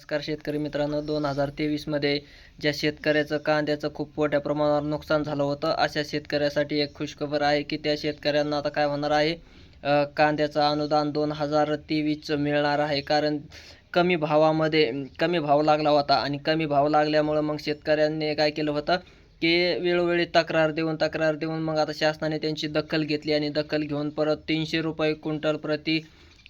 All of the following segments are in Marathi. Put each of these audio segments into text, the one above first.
नमस्कार शेतकरी मित्रांनो दोन हजार तेवीसमध्ये ज्या शेतकऱ्याचं कांद्याचं खूप मोठ्या प्रमाणावर नुकसान झालं होतं अशा शेतकऱ्यासाठी एक खुशखबर आहे की त्या शेतकऱ्यांना आता काय होणार आहे? कांद्याचं अनुदान दोन हजार तेवीसचं मिळणार आहे. कारण कमी भावामध्ये कमी भाव लागला होता आणि कमी भाव लागल्यामुळं मग शेतकऱ्यांनी काय केलं होतं की वेळोवेळी तक्रार देऊन तक्रार देऊन मग आता शासनाने त्यांची दखल घेतली आणि दखल घेऊन परत तीनशे रुपये क्विंटल प्रति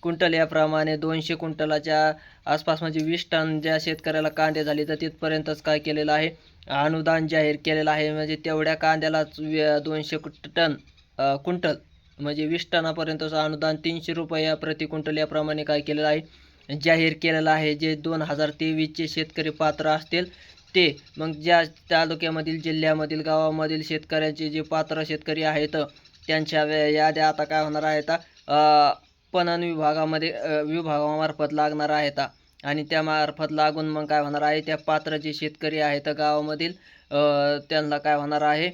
क्विंटल याप्रमाणे दोनशे क्विंटलाच्या आसपास म्हणजे वीस टन ज्या शेतकऱ्याला कांदे झाले तर तिथपर्यंतच काय केलेलं आहे? अनुदान जाहीर केलेलं आहे. म्हणजे तेवढ्या कांद्यालाच दोनशे टन क्विंटल म्हणजे वीस टनापर्यंतचं अनुदान तीनशे रुपये प्रति क्विंटल याप्रमाणे काय केलेलं आहे? जाहीर केलेलं आहे जे दोन हजार तेवीसचे शेतकरी पात्र असतील ते मग ज्या तालुक्यामधील जिल्ह्यामधील गावामधील शेतकऱ्यांचे जे पात्र शेतकरी आहेत त्यांच्या याद्या आता काय होणार आहेत? पणन विभागामध्ये विभागामार्फत लागणार आहेत आणि त्यामार्फत लागून मग काय होणार आहे त्या पात्र जे शेतकरी आहेत गावामधील त्यांना काय होणार आहे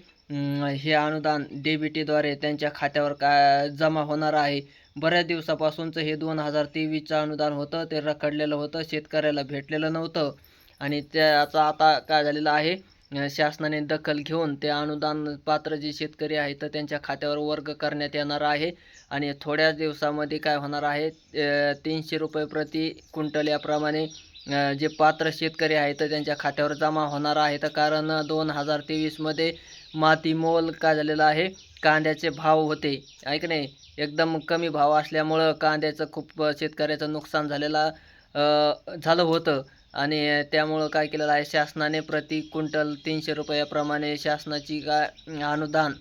हे अनुदान डेबिटीद्वारे त्यांच्या खात्यावर काय जमा होणार आहे. बऱ्याच दिवसापासूनचं हे दोन हजार तेवीसचं अनुदान होतं ते रखडलेलं होतं शेतकऱ्याला भेटलेलं नव्हतं. आणि त्याचं आता काय झालेलं आहे शासनाने दखल घेऊन ते अनुदान पात्र जे शेतकरी आहेत तर त्यांच्या खात्यावर वर्ग करण्यात येणार आहे. आणि थोड्याच दिवसामध्ये काय होणार आहे तीनशे रुपये प्रति क्विंटल याप्रमाणे जे पात्र शेतकरी आहेत तर त्यांच्या खात्यावर जमा होणार आहेत. कारण दोन हजार तेवीसमध्ये माती मोल काय झालेला आहे कांद्याचे भाव होते. ऐक नाही? एकदम कमी भाव असल्यामुळं कांद्याचं खूप शेतकऱ्याचं नुकसान झालेला झालं होतं. आणि त्यामुळं काय केलेलं आहे शासनाने प्रति क्विंटल तीनशे रुपयाप्रमाणे शासनाची काय अनुदान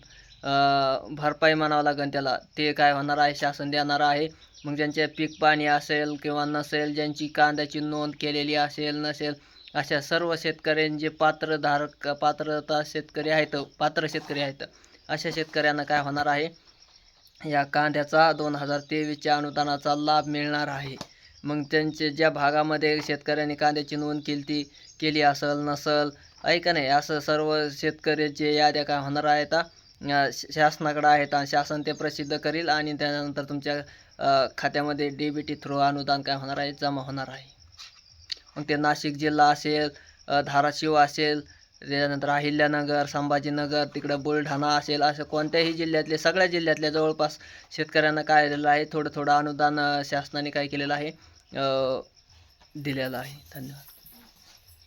भरपाई म्हणावं लागेल त्याला. ते काय होणार आहे शासन देणार आहे. मग ज्यांचे पीक पाणी असेल किंवा नसेल ज्यांची कांद्याची नोंद केलेली असेल नसेल अशा सर्व शेतकऱ्यांचे पात्रधारक पात्रता शेतकरी आहेत पात्र शेतकरी आहेत अशा शेतकऱ्यांना काय होणार आहे या कांद्याचा दोन हजार तेवीसच्या अनुदानाचा लाभ मिळणार आहे. मग त्यांचे ज्या भागामध्ये शेतकऱ्यांनी कांद्याची नोंद केली ती केली असेल नसल ऐका नाही असं सर्व शेतकऱ्याचे याद्या काय होणार आहेत श- शासनाकडे आहेत आणि शासन ते प्रसिद्ध करील आणि त्यानंतर तुमच्या खात्यामध्ये डी बी टी थ्रू अनुदान काय होणार आहे जमा होणार आहे. मग ते नाशिक जिल्हा असेल धाराशिव असेल त्याच्यानंतर अहिल्यानगर संभाजीनगर तिकडं बुलढाणा असेल असं कोणत्याही जिल्ह्यातले सगळ्या जिल्ह्यातल्या जवळपास शेतकऱ्यांना काय आलेलं आहे थोडं थोडं अनुदान शासनाने काय केलेलं आहे दिलेला आहे. धन्यवाद.